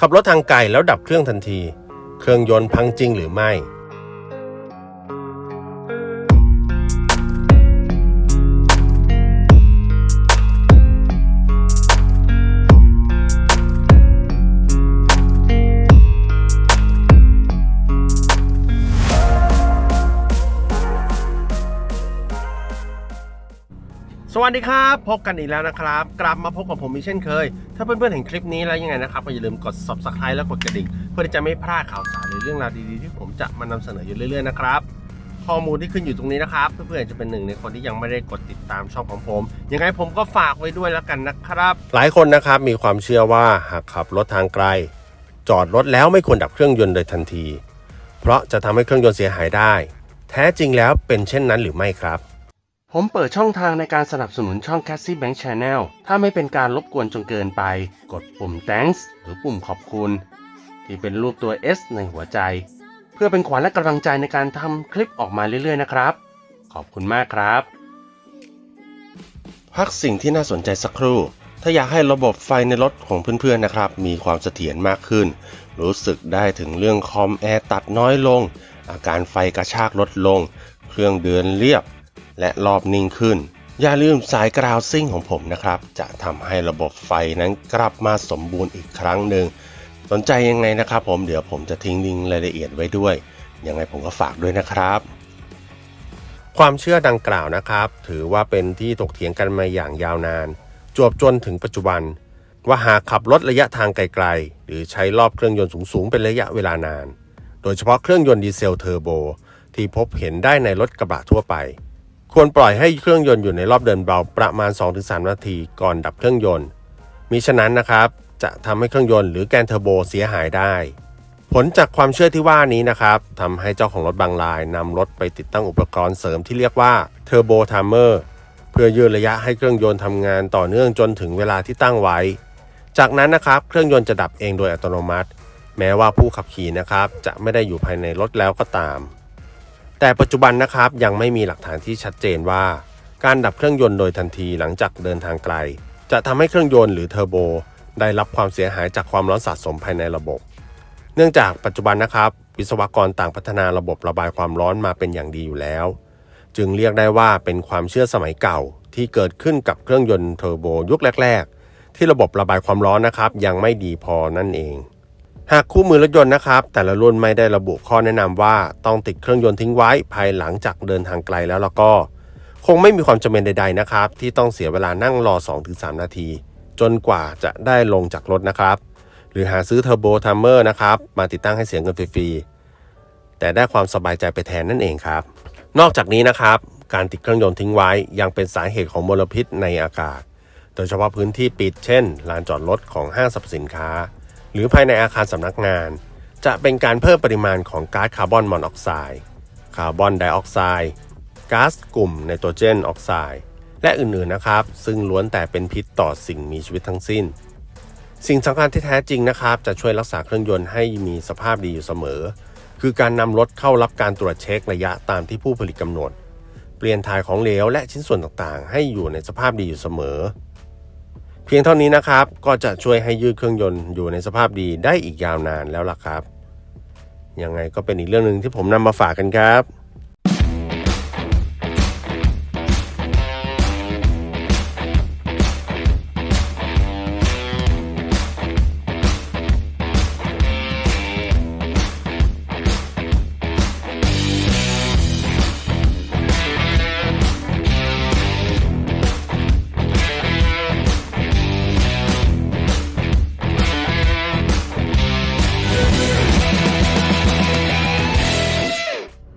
ขับรถทางไกลแล้วดับเครื่องทันที เครื่องยนต์พังจริงหรือไม่ สวัสดีครับ พบกันอีกแล้วนะครับ กลับมาพบกับผมอีกเช่นเคย ถ้าเพื่อนๆเห็นคลิปนี้แล้วยังไงนะครับก็อย่าลืมกด subscribe และกดกระดิ่ง เพื่อที่จะไม่พลาดข่าวสารหรือเรื่องราวดีๆที่ผมจะมานำเสนออยู่เรื่อยๆนะครับข้อมูลที่ขึ้นอยู่ตรงนี้นะครับ เพื่อนๆจะเป็นหนึ่งในคนที่ยังไม่ได้กดติดตามช่องของผมยังไงผมก็ฝากไว้ด้วยแล้วกันนะครับ หลายคนนะครับมีความเชื่อว่าหากขับรถทางไกล จอดรถแล้วไม่ควรดับเครื่องยนต์โดยทันที เพราะจะทำให้เครื่องยนต์เสียหายได้ แท้จริงแล้วเป็นเช่นนั้นหรือไม่ครับ ผมเปิดช่องทางในการสนับสนุนช่อง Cassie Bank Channel ถ้าไม่เป็นการรบกวนจนเกินไป กดปุ่ม thanks หรือปุ่มขอบคุณ ที่เป็นรูปตัว S ในหัวใจ เพื่อเป็นขวัญและกำลังใจในการทำคลิปออกมาเรื่อยๆนะครับ ขอบคุณมากครับ พักสิ่งที่น่าสนใจสักครู่ ถ้าอยากให้ระบบไฟในรถของเพื่อนๆนะครับ มีความเสถียรมากขึ้น รู้สึกได้ถึงเรื่องคอมแอร์ตัดน้อยลง อาการไฟกระชากลดลง เครื่องเดินเรียบ และรอบนิ่งขึ้น อย่าลืมสายกราวซิ่งของผมนะครับ จะทำให้ระบบไฟนั้นกลับมาสมบูรณ์อีกครั้งหนึ่ง สนใจยังไงนะครับผมเดี๋ยวผมจะทิ้งลิงก์รายละเอียดไว้ด้วย ยังไงผมก็ฝากด้วยนะครับ ความเชื่อดังกล่าวนะครับ ถือว่าเป็นที่ถกเถียงกันมาอย่างยาวนาน จวบจนถึงปัจจุบัน ว่าหากขับรถระยะทางไกลๆ หรือใช้รอบเครื่องยนต์สูงๆเป็นระยะเวลานาน โดยเฉพาะเครื่องยนต์ดีเซลเทอร์โบที่พบเห็นได้ในรถกระบะทั่วไป ควรปล่อยให้เครื่องยนต์อยู่ในรอบเดินเบาประมาณ 2-3 นาทีก่อนดับเครื่องยนต์ มิฉะนั้นนะครับ จะทำให้เครื่องยนต์หรือแกนเทอร์โบเสียหายได้ ผลจากความเชื่อที่ว่านี้นะครับทำให้เจ้าของรถบางรายนำรถไปติดตั้งอุปกรณ์เสริมที่เรียกว่าเทอร์โบไทเมอร์เพื่อยืดระยะให้เครื่องยนต์ทำงานต่อเนื่องจนถึงเวลาที่ตั้งไว้ จากนั้นนะครับเครื่องยนต์จะดับเองโดยอัตโนมัติ แม้ว่าผู้ขับขี่นะครับจะไม่ได้อยู่ภายในรถแล้วก็ตาม แต่ปัจจุบันนะครับยังไม่มีหลักฐานที่ชัดเจนว่า การดับเครื่องยนต์โดยทันทีหลังจากเดินทางไกล จะทำให้เครื่องยนต์หรือเทอร์โบได้รับความเสียหายจากความร้อนสะสมภายในระบบ เนื่องจากปัจจุบันนะครับ วิศวกรต่างพัฒนาระบบระบายความร้อนมาเป็นอย่างดีอยู่แล้ว จึงเรียกได้ว่าเป็นความเชื่อสมัยเก่าที่เกิดขึ้นกับเครื่องยนต์เทอร์โบยุคแรก ๆ ที่ระบบระบายความร้อนนะครับ ยังไม่ดีพอนั่นเอง หากคู่มือรถยนต์นะครับ แต่ละรุ่นไม่ได้ระบุข้อแนะนำว่าต้องติดเครื่องยนต์ทิ้งไว้ภายหลังจากเดินทางไกลแล้วแล้วก็ คงไม่มีความจำเป็นใด ๆนะครับ ที่ต้องเสียเวลานั่งรอ 2-3 นาที จนกว่าจะได้ลงจากรถนะครับ หรือหาซื้อเทอร์โบทัมเมอร์นะครับมาติดตั้งให้เสียเงินฟรีๆแต่ได้ความสบายใจไปแทนนั่นเองครับ นอกจากนี้นะครับการติดเครื่องยนต์ทิ้งไว้ยังเป็นสาเหตุของมลพิษในอากาศ โดยเฉพาะพื้นที่ปิดเช่นลานจอดรถของห้างสรรพสินค้า รือภายในอาคารสำนักงาน จะเป็นการเพิ่มปริมาณของก๊าซคาร์บอนมอนอกไซด์คาร์บอนไดออกไซด์ก๊าซกลุ่มไนโตรเจนออกไซด์และอื่นๆนะครับ ซึ่งล้วนแต่เป็นพิษต่อสิ่งมีชีวิตทั้งสิ้น สิ่งสำคัญที่แท้จริงนะครับ จะช่วยรักษาเครื่องยนต์ให้มีสภาพดีอยู่เสมอ คือการนำรถเข้ารับการตรวจเช็คระยะตามที่ผู้ผลิตกำหนด เปลี่ยนถ่ายของเหลวและชิ้นส่วนต่างๆ ให้อยู่ในสภาพดีอยู่เสมอ เพียงเท่านี้นะครับ ก็จะช่วยให้ยืดเครื่องยนต์อยู่ในสภาพดีได้อีกยาวนานแล้วล่ะครับ ยังไงก็เป็นอีกเรื่องหนึ่งที่ผมนำมาฝากกันครับ